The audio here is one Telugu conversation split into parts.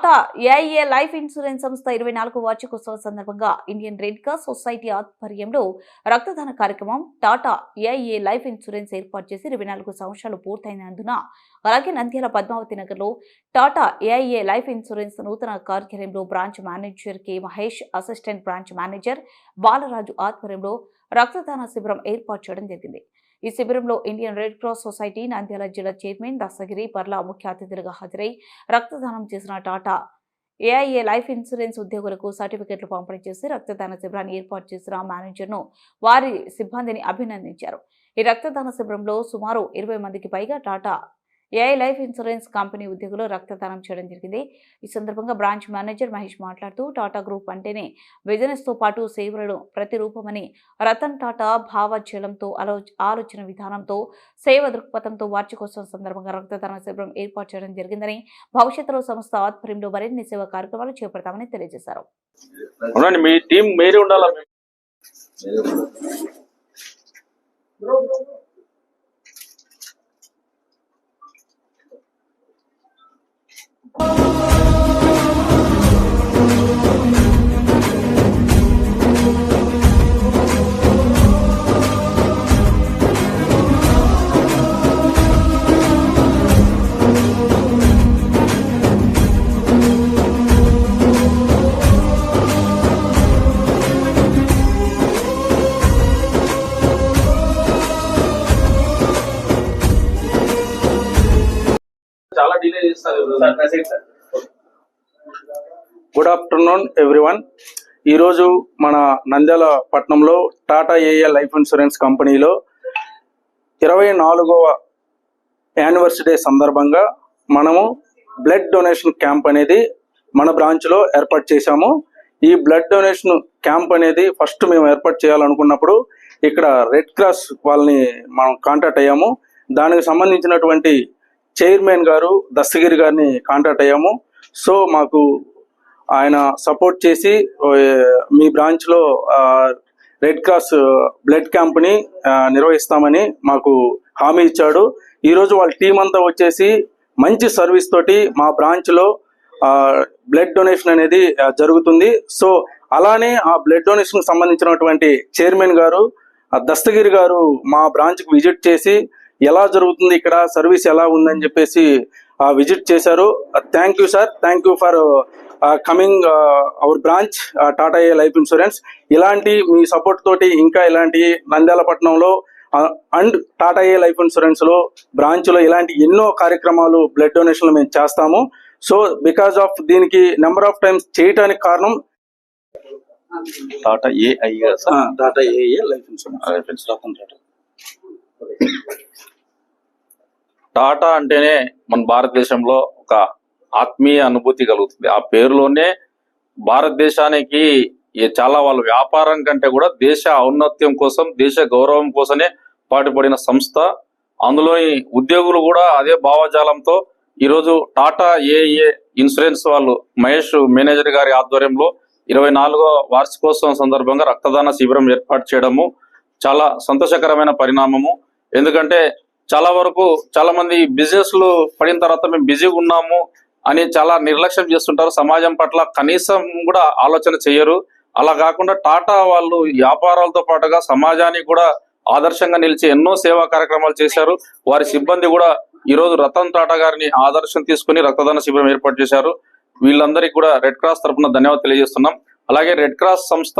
టాటా ఏఐఏ లైఫ్ ఇన్సూరెన్స్ సంస్థ ఇరవై నాలుగు వార్షికోత్సవ సందర్భంగా ఇండియన్ రెడ్ క్రాస్ సొసైటీ ఆధ్వర్యంలో రక్తదాన కార్యక్రమం టాటా ఏఐఏ లైఫ్ ఇన్సూరెన్స్ ఏర్పాటు చేసి ఇరవై నాలుగు సంవత్సరాలు పూర్తయినందున అలాగే నంద్యాల పద్మావతి నగర్లో టాటా ఏఐఏ లైఫ్ ఇన్సూరెన్స్ నూతన కార్యాలయంలో branch manager K Mahesh assistant branch manager Balaraju ఆధ్వర్యంలో రక్తదాన శిబిరం ఏర్పాటు చేయడం జరిగింది. ఈ శిబిరంలో Indian red cross society Nandyal జిల్లా చైర్మన్ దస్తగిరి పర్లా ముఖ్య అతిథులుగా హాజరై రక్తదానం చేసిన టాటా ఏఐఏ లైఫ్ ఇన్సూరెన్స్ ఉద్యోగులకు సర్టిఫికెట్లు పంపిణీ చేసి రక్తదాన శిబిరాన్ని ఏర్పాటు చేసిన మేనేజర్ను వారి సిబ్బందిని అభినందించారు. ఈ రక్తదాన శిబిరంలో సుమారు ఇరవై మందికి పైగా Tata AI life insurance company ఉద్యోగులు రక్తదానం చేయడం జరిగింది. ఈ సందర్భంగా బ్రాంచ్ మేనేజర్ మహేష్ మాట్లాడుతూ టాటా గ్రూప్ అంటేనే బిజినెస్తో పాటు సేవలను ప్రతిరూపమని రతన్ టాటా భావజలంతో ఆలో ఆలోచన విధానంతో సేవ దృక్పథంతో వార్షికోత్సవం సందర్భంగా రక్తదాన శిబిరం ఏర్పాటు చేయడం జరిగిందని భవిష్యత్తులో సంస్థ ఆధ్వర్యంలో మరిన్ని సేవా కార్యక్రమాలు చేపడతామని తెలియజేశారు. మీ టీం మీరే ఉండాలా? గుడ్ ఆఫ్టర్నూన్ ఎవ్రీవన్ ఈరోజు మన నంద్యాల పట్నంలో టాటా ఏఏ లైఫ్ ఇన్సూరెన్స్ కంపెనీలో ఇరవై నాలుగవ యానివర్సరీ సందర్భంగా మనము బ్లడ్ డొనేషన్ క్యాంప్ అనేది మన బ్రాంచ్లో ఏర్పాటు చేశాము. ఈ బ్లడ్ డొనేషన్ క్యాంప్ అనేది ఫస్ట్ మేము ఏర్పాటు చేయాలనుకున్నప్పుడు ఇక్కడ రెడ్ క్రాస్ వాళ్ళని మనం కాంటాక్ట్ అయ్యాము. దానికి సంబంధించినటువంటి చైర్మన్ గారు దస్తగిరి గారిని కాంటాక్ట్ అయ్యాము. సో మాకు ఆయన సపోర్ట్ చేసి మీ బ్రాంచ్లో రెడ్ క్రాస్ బ్లడ్ క్యాంప్ని నిర్వహిస్తామని మాకు హామీ ఇచ్చాడు. ఈరోజు వాళ్ళ టీం అంతా వచ్చేసి మంచి సర్వీస్ తోటి మా బ్రాంచ్లో బ్లడ్ డొనేషన్ అనేది జరుగుతుంది. సో అలానే ఆ బ్లడ్ డొనేషన్కి సంబంధించినటువంటి చైర్మన్ గారు ఆ దస్తగిరి గారు మా బ్రాంచ్కి విజిట్ చేసి ఎలా జరుగుతుంది ఇక్కడ? సర్వీస్ ఎలా ఉందని చెప్పేసి విజిట్ చేశారు. Thank you sir thank you for coming our branch Tata A life insurance ఇలాంటి మీ సపోర్ట్ తోటి ఇంకా ఇలాంటి నంద్యాల పట్టణంలో అండ్ టాటా ఏ లైఫ్ ఇన్సూరెన్స్లో బ్రాంచ్లో ఇలాంటి ఎన్నో కార్యక్రమాలు బ్లడ్ డొనేషన్లు మేము చేస్తాము. సో బికాస్ ఆఫ్ దీనికి నెంబర్ ఆఫ్ టైమ్స్ చేయటానికి కారణం Tata AI Tata A A life insurance Ratan Tata Tata అంటేనే మన భారతదేశంలో ఒక ఆత్మీయ అనుభూతి కలుగుతుంది. ఆ పేరులోనే భారతదేశానికి చాలా వాళ్ళ వ్యాపారం కంటే కూడా దేశ ఔన్నత్యం కోసం దేశ గౌరవం కోసమే పాటుపడిన సంస్థ. అందులోని ఉద్యోగులు కూడా అదే భావజాలంతో ఈరోజు టాటా ఏఏ ఇన్సూరెన్స్ వాళ్ళు మహేష్ మేనేజర్ గారి ఆధ్వర్యంలో ఇరవై నాలుగో వార్షికోత్సవం సందర్భంగా రక్తదాన శిబిరం ఏర్పాటు చేయడము చాలా సంతోషకరమైన పరిణామము. ఎందుకంటే చాలా వరకు చాలా మంది బిజినెస్లు పడిన తర్వాత మేము బిజీగా ఉన్నాము అని చాలా నిర్లక్ష్యం చేస్తుంటారు. సమాజం పట్ల కనీసం కూడా ఆలోచన చేయరు. అలా కాకుండా టాటా వాళ్ళు వ్యాపారాలతో పాటుగా సమాజానికి కూడా ఆదర్శంగా నిలిచి ఎన్నో సేవా కార్యక్రమాలు చేశారు. వారి సిబ్బంది కూడా ఈ రోజు రతన్ టాటా గారిని ఆదర్శం తీసుకుని రక్తదాన శిబిరం ఏర్పాటు చేశారు. వీళ్ళందరికీ కూడా రెడ్ క్రాస్ తరపున ధన్యవాదాలు తెలియజేస్తున్నాం. అలాగే రెడ్ క్రాస్ సంస్థ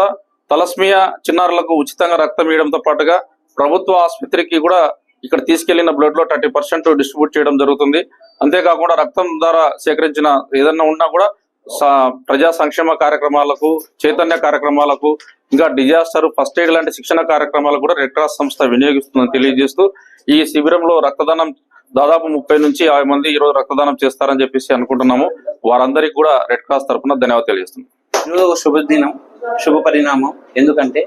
తలస్మియా చిన్నారులకు ఉచితంగా రక్తం ఇవ్వడంతో పాటుగా ప్రభుత్వ ఆసుపత్రికి కూడా ఇక్కడ తీసుకెళ్ళిన బ్లడ్లో థర్టీ పర్సెంట్ డిస్ట్రిబ్యూట్ చేయడం జరుగుతుంది. అంతేకాకుండా రక్తం ద్వారా సేకరించిన ఏదన్నా ఉన్నా కూడా ప్రజా సంక్షేమ కార్యక్రమాలకు చైతన్య కార్యక్రమాలకు ఇంకా డిజాస్టర్ ఫస్ట్ ఎయిడ్ లాంటి శిక్షణ కార్యక్రమాలకు కూడా రెడ్ క్రాస్ సంస్థ వినియోగిస్తుందని తెలియజేస్తూ ఈ శిబిరంలో రక్తదానం దాదాపు ముప్పై నుంచి యాభై మంది ఈ రోజు రక్తదానం చేస్తారని చెప్పేసి అనుకుంటున్నాము. వారందరికీ కూడా రెడ్ క్రాస్ తరఫున ధన్యవాదాలు తెలియజేస్తున్నాం. శుభదినం శుభ పరిణామం. ఎందుకంటే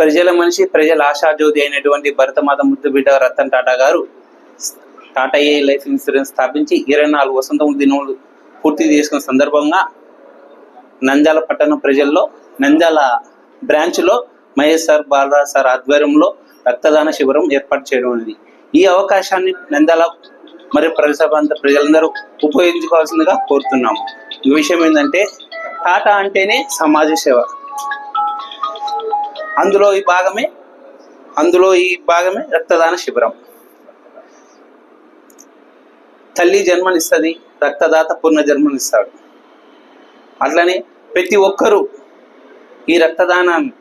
ప్రజల మనిషి ప్రజల ఆశాజ్యోతి అయినటువంటి భరతమాత ముద్దుబిడ్డ రతన్ టాటా గారు టాటా ఏ లైఫ్ ఇన్సూరెన్స్ స్థాపించి ఇరవై నాలుగు వసంత దినములు పూర్తి చేసుకున్న సందర్భంగా నంద్యాల పట్టణ ప్రజల్లో నంద్యాల బ్రాంచ్లో మహేష్ సార్ బాలరాజ్ సార్ ఆధ్వర్యంలో రక్తదాన శిబిరం ఏర్పాటు చేయడం అనేది. ఈ అవకాశాన్ని నంద్యాల మరియు ప్రజాప్రాంత ప్రజలందరూ ఉపయోగించుకోవాల్సిందిగా కోరుతున్నాము. ఈ విషయం ఏంటంటే టాటా అంటేనే సమాజ సేవ. అందులో ఈ భాగమే అందులో ఈ భాగమే రక్తదాన శిబిరం. తల్లి జన్మనిస్తుంది రక్తదాత పూర్ణ జన్మనిస్తాడు. అట్లనే ప్రతి ఒక్కరూ ఈ రక్తదానాన్ని